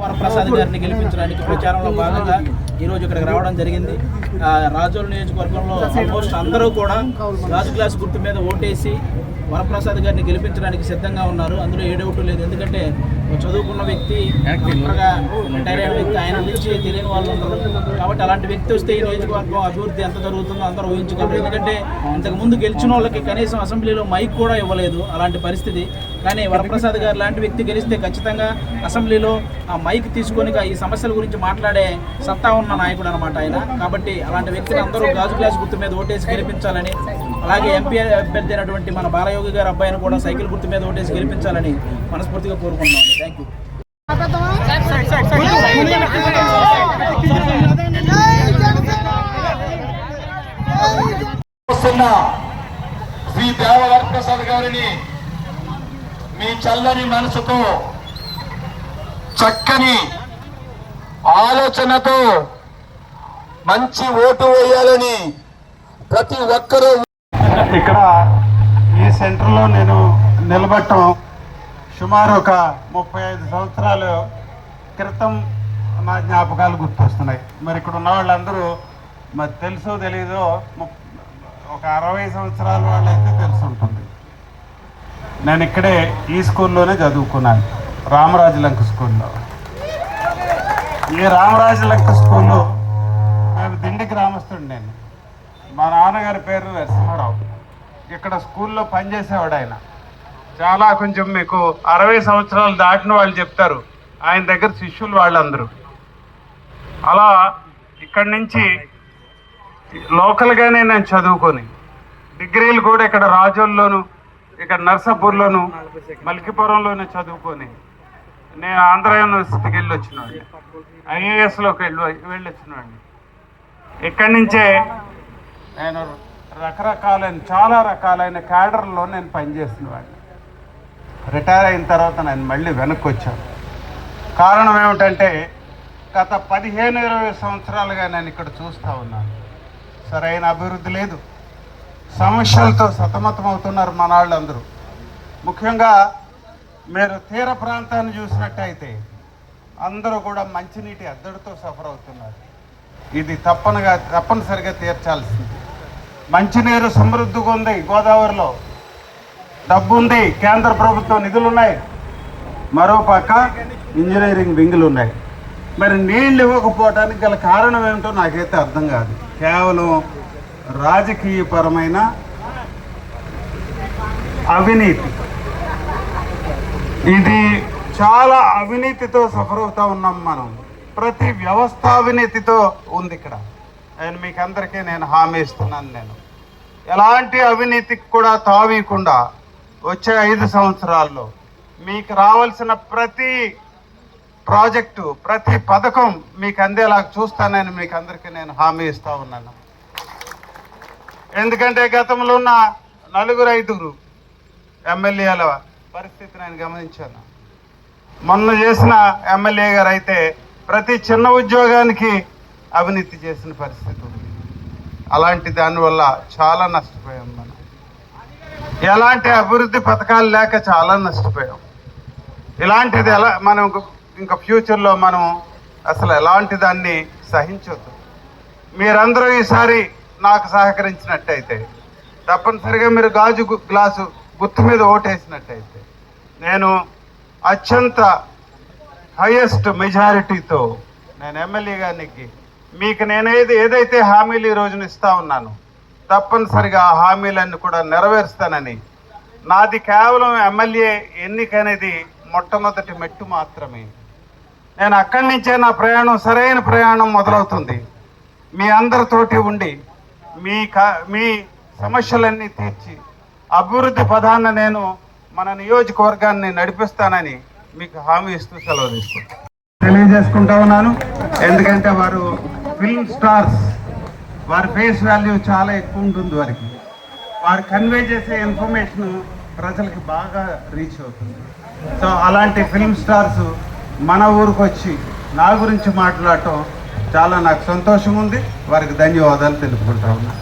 వరప్రసాద్ గారిని గెలిపించడానికి ప్రచారంలో భాగంగా ఈ రోజు ఇక్కడికి రావడం జరిగింది. ఆ, రాజోలు నియోజకవర్గంలో ఆల్మోస్ట్ అందరూ కూడా రాజు క్లాస్ గుర్తు మీద ఓటేసి వరప్రసాద్ గారిని గెలిపించడానికి సిద్ధంగా ఉన్నారు. అందులో ఏ డౌట్ లేదు. ఎందుకంటే చదువుకున్న వ్యక్తి రిటైర్ అయిన వ్యక్తి ఆయన నుంచి తెలియని వాళ్ళు ఉండరు కాబట్టి అలాంటి వ్యక్తి వస్తే ఈ నియోజకవర్గం అభివృద్ధి ఎంత జరుగుతుందో అందరూ ఊహించగలరు ఎందుకంటే ఇంతకు ముందు గెలిచిన వాళ్ళకి కనీసం అసెంబ్లీలో మైక్ కూడా ఇవ్వలేదు అలాంటి పరిస్థితి. కానీ వరప్రసాద్ గారు లాంటి వ్యక్తి గెలిస్తే ఖచ్చితంగా అసెంబ్లీలో ఆ మైక్ తీసుకొని ఈ సమస్యల గురించి మాట్లాడే సత్తా ఉన్న నాయకుడు అనమాట ఆయన. కాబట్టి అలాంటి వ్యక్తిని అందరూ గాజు గ్లాస్ గుర్తు మీద ఓటేసి గెలిపించాలని అలాగే ఎంపీ అభ్యర్థి అయినటువంటి మన బాలయోగి గారి అబ్బాయిని కూడా సైకిల్ గుర్తు మీద ఓటేసి గెలిపించాలని మనస్ఫూర్తిగా కోరుకుంటున్నాం థ్యాంక్ యూ వస్తున్న శ్రీ దేవవర ప్రసాద్ గారిని మీ చల్లని మనసుతో చక్కని ఆలోచనతో మంచి ఓటు వేయాలని ప్రతి ఒక్కరూ ఇక్కడ ఈ సెంటర్లో నేను నిలబడటం సుమారు ఒక ముప్పై ఐదు సంవత్సరాల క్రితం నా జ్ఞాపకాలు గుర్తొస్తున్నాయి. మరి ఇక్కడ ఉన్న వాళ్ళందరూ మరి తెలుసో తెలీదో ఒక అరవై సంవత్సరాల వాళ్ళైతే తెలిసి ఉంటుంది నేను ఇక్కడే ఈ స్కూల్లోనే చదువుకున్నాను రామరాజు లంక స్కూల్లో. ఈ రామరాజు లంక స్కూల్లో మేము దిండి గ్రామస్తుడు నేను. మా నాన్నగారి పేరు నరసింహారావు. ఇక్కడ స్కూల్లో పనిచేసేవాడు ఆయన. చాలా కొంచెం మీకు అరవై సంవత్సరాలు దాటిన వాళ్ళు చెప్తారు. ఆయన దగ్గర శిష్యులు వాళ్ళందరూ. అలా ఇక్కడి నుంచి లోకల్గానే నేను చదువుకొని డిగ్రీలు కూడా ఇక్కడ రాజోల్లోను ఇక్కడ నర్సాపూర్లోను మల్కిపురంలోనే చదువుకొని నేను ఆంధ్ర యూనివర్సిటీకి వెళ్ళి వచ్చినవాడిని ఐఏఎస్లోకి వెళ్ళి వెళ్ళి వచ్చినవాడిని ఇక్కడి నుంచే నేను రకరకాలైన చాలా రకాలైన క్యాడర్లో నేను పనిచేస్తున్నవాడిని రిటైర్ అయిన తర్వాత నేను మళ్ళీ వెనక్కి వచ్చాను కారణం ఏమిటంటే గత పదిహేను ఇరవై సంవత్సరాలుగా నేను ఇక్కడ చూస్తూ ఉన్నాను. సరైన అభివృద్ధి లేదు. సమస్యలతో సతమతమవుతున్నారు మన వాళ్ళందరూ ముఖ్యంగా మీరు తీర ప్రాంతాన్ని చూసినట్టయితే అందరూ కూడా మంచినీటి అద్దడితో సఫర్ అవుతున్నారు ఇది తప్పనగా తప్పనిసరిగా తీర్చాల్సింది. మంచినీరు సమృద్ధిగా ఉంది గోదావరిలో డబ్బు ఉంది కేంద్ర ప్రభుత్వం నిధులు ఉన్నాయి మరో పక్క ఇంజనీరింగ్ వింగులు ఉన్నాయి మరి నీళ్ళు ఇవ్వకపోవడానికి గల కారణం ఏమిటో నాకైతే అర్థం కాదు. కేవలం రాజకీయపరమైన అవినీతి. ఇది చాలా అవినీతితో సఫర్ ఉన్నాం మనం. ప్రతి వ్యవస్థ అవినీతితో ఉంది ఇక్కడ. ఆయన మీకు అందరికీ నేను హామీ ఇస్తున్నాను నేను. ఎలాంటి అవినీతికి కూడా తావీయకుండా వచ్చే ఐదు సంవత్సరాల్లో మీకు రావాల్సిన ప్రతి ప్రాజెక్టు ప్రతి పథకం మీకు అందేలా చూస్తానని మీకు అందరికీ నేను హామీ ఇస్తా ఉన్నాను. ఎందుకంటే గతంలో ఉన్న నలుగురు ఐదుగురు ఎమ్మెల్యేల పరిస్థితి నేను గమనించాను. మొన్న చేసిన ఎమ్మెల్యే గారు అయితే ప్రతి చిన్న ఉద్యోగానికి అవినీతి చేసిన పరిస్థితి ఉంది. అలాంటి దానివల్ల చాలా నష్టపోయాం మనం. ఎలాంటి అభివృద్ధి పథకాలు లేక చాలా నష్టపోయాం. ఇలాంటిది ఎలా మనం ఇంకా ఫ్యూచర్లో మనం అసలు ఎలాంటి దాన్ని సహించొద్దు. మీరందరూ ఈసారి నాకు సహకరించినట్టయితే తప్పనిసరిగా మీరు గాజు గ్లాసు గుర్తు మీద ఓటేసినట్టయితే నేను అత్యంత హైయెస్ట్ మెజారిటీతో నేను ఎమ్మెల్యే గారికి మీకు నేనేది ఏదైతే హామీలు ఈ రోజున ఇస్తా ఉన్నాను తప్పనిసరిగా ఆ హామీలన్నీ కూడా నెరవేరుస్తానని. నాది కేవలం ఎమ్మెల్యే ఎన్నిక అనేది మొట్టమొదటి మెట్టు మాత్రమే. నేను అక్కడి నుంచే నా ప్రయాణం సరైన ప్రయాణం మొదలవుతుంది. మీ అందరితోటి ఉండి మీ కా మీ సమస్యలన్నీ తీర్చి అభివృద్ధి పదాన్న నేను మన నియోజకవర్గాన్ని నడిపిస్తానని మీకు హామీ ఇస్తూ సెలవు తీసుకుంటాను తెలియజేసుకుంటా ఉన్నాను. ఎందుకంటే వారు ఫిల్మ్ స్టార్స్. వారి ఫేస్ వాల్యూ చాలా ఎక్కువ ఉంటుంది వారికి. వారు కన్వే చేసే ఇన్ఫర్మేషన్ ప్రజలకి బాగా రీచ్ అవుతుంది. సో అలాంటి ఫిల్మ్ స్టార్స్ మన ఊరికి వచ్చి నా గురించి మాట్లాడటం చాలా నాకు సంతోషం ఉంది. వారికి ధన్యవాదాలు తెలుపుకుంటా ఉన్నాను